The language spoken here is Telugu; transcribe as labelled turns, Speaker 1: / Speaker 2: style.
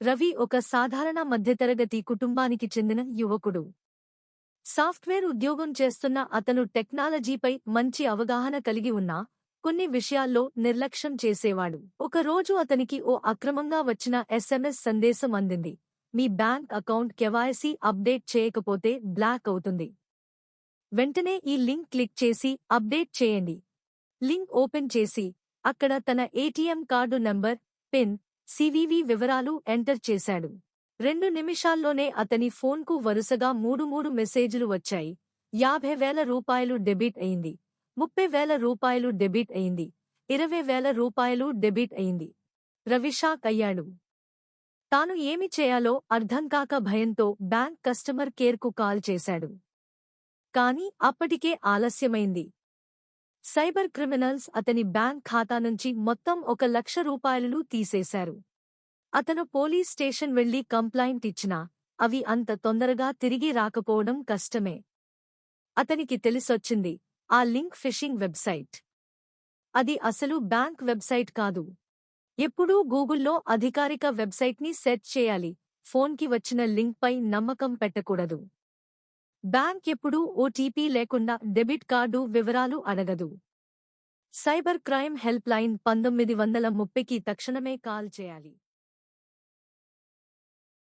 Speaker 1: రవి ఒక సాధారణ మధ్యతరగతి కుటుంబానికి చెందిన యువకుడు. సాఫ్ట్వేర్ ఉద్యోగం చేస్తున్న అతను టెక్నాలజీపై మంచి అవగాహన కలిగి ఉన్నా కొన్ని విషయాల్లో నిర్లక్ష్యం చేసేవాడు. ఒకరోజు అతనికి ఓ అక్రమంగా వచ్చిన ఎస్ఎంఎస్ సందేశం అందింది. మీ బ్యాంక్ అకౌంట్ కెవాయసీ అప్డేట్ చేయకపోతే బ్లాక్ అవుతుంది. వెంటనే ఈ లింక్ క్లిక్ చేసి అప్డేట్ చేయండి. లింక్ ఓపెన్ చేసి అక్కడ తన ATM card number pin CVV వివరాలు ఎంటర్ చేశాడు. రెండు నిమిషాల్లోనే అతని ఫోన్కు వరుసగా మూడు మూడు మెసేజ్లు వచ్చాయి. యాభై వేల రూపాయలు డెబిట్ అయింది. ముప్పై వేల రూపాయలు డెబిట్ అయింది. ఇరవై వేల రూపాయలు డెబిట్ అయింది. రవిషాక్ అయ్యాడు. తాను ఏమి చేయాలో అర్థం కాక భయంతో బ్యాంక్ కస్టమర్ కేర్కు కాల్ చేశాడు. కాని అప్పటికే ఆలస్యమైంది. సైబర్ క్రిమినల్స్ అతని బ్యాంక్ ఖాతా నుంచి మొత్తం ఒక లక్ష రూపాయలు తీసేశారు. అతను పోలీస్ స్టేషన్ వెళ్ళి కంప్లైంట్ ఇచ్చినా అవి అంత తొందరగా తిరిగి రాకపోవడం కష్టమే. అతనికి తెలిసొచ్చింది ఆ లింక్ ఫిషింగ్ వెబ్సైట్. అది అసలు బ్యాంక్ వెబ్సైట్ కాదు. ఎప్పుడూ గూగుల్లో అధికారిక వెబ్సైట్ని సెర్చ్ చేయాలి ఫోన్కి వచ్చిన లింక్పై నమ్మకం పెట్టకూడదు. బ్యాంక్ ఎప్పుడూ ఓటీపీ లేకుండా డెబిట్ కార్డు వివరాలు అడగదు. సైబర్ క్రైమ్ హెల్ప్ లైన్ పంతొమ్మిది వందల ముప్పైకి తక్షణమే కాల్ చేయాలి.